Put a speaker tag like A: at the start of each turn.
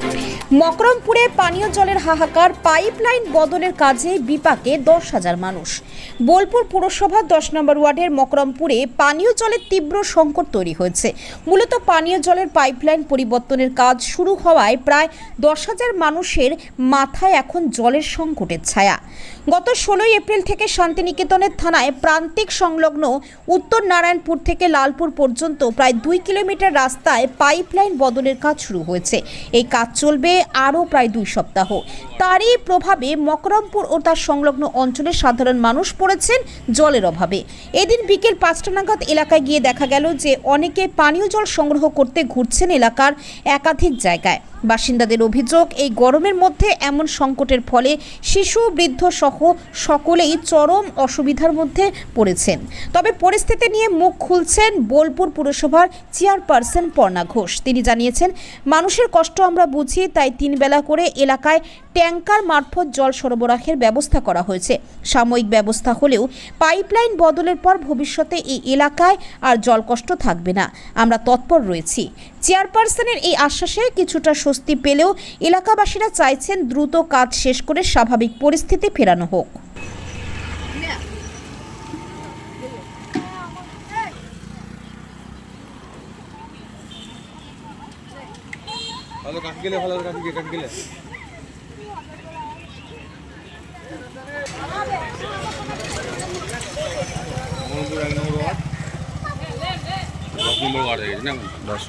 A: Peace. মকরমপুরে পানীয় জলের হাহাকার, পাইপলাইন বদলের কাজে বিপাকে দশ হাজার মানুষ। বোলপুর পুরসভার দশ নম্বর ওয়ার্ডের মকরমপুরে পানীয় জলের তীব্র সংকট তৈরি হয়েছে। মূলত পানীয় জলের পাইপলাইন পরিবর্তনের কাজ শুরু হওয়ায় প্রায় দশ হাজার মানুষের মাথায় এখন জলের সংকটের ছায়া। গত ষোলোই এপ্রিল থেকে শান্তিনিকেতনের থানায় প্রান্তিক সংলগ্ন উত্তর নারায়ণপুর থেকে লালপুর পর্যন্ত প্রায় দুই কিলোমিটার রাস্তায় পাইপলাইন বদলের কাজ শুরু হয়েছে। এই কাজ চলবে আরও প্রায় দুই সপ্তাহ। তারই প্রভাবে মকরমপুর ও তার সংলগ্ন অঞ্চলের সাধারণ মানুষ পড়েছেন জলের অভাবে। এদিন বিকেল পাঁচটা নাগাদ এলাকায় গিয়ে দেখা গেল যে, অনেকে পানীয় জল সংগ্রহ করতে ঘুরছেন এলাকার একাধিক জায়গায়। বাসিন্দাদের অভিযোগ, এই গরমের মধ্যে এমন সংকটের ফলে শিশু, বৃদ্ধ সহ সকলেই চরম অসুবিধার মধ্যে পড়েছেন। তবে পরিস্থিতি নিয়ে মুখ খুলছেন বোলপুর পুরসভার চেয়ারপারসন পর্ণা ঘোষ। তিনি জানিয়েছেন, মানুষের কষ্ট আমরা বুঝি, তাই তিন বেলা করে এলাকায় ট্যাঙ্কার মারফত জল সরবরাহের ব্যবস্থা করা হয়েছে। সাময়িক ব্যবস্থা হলেও পাইপলাইন বদলের পর ভবিষ্যতে এই এলাকায় আর জলকষ্ট থাকবে না। আমরা তৎপর রয়েছি। চেয়ারপারসনের এই আশ্বাসে কিছুটা স্বস্তি পেলেও এলাকাবাসীরা চাইছেন দ্রুত কাজ শেষ করে স্বাভাবিক পরিস্থিতি ফেরানো হোক।
B: ভালো কাট গেলে ভালো কাট গিয়ে কাট গেলে। আমাদের নম্বর ওয়ার্ড দশ নম্বর ওয়ার্ড হয়ে গেছে না দশ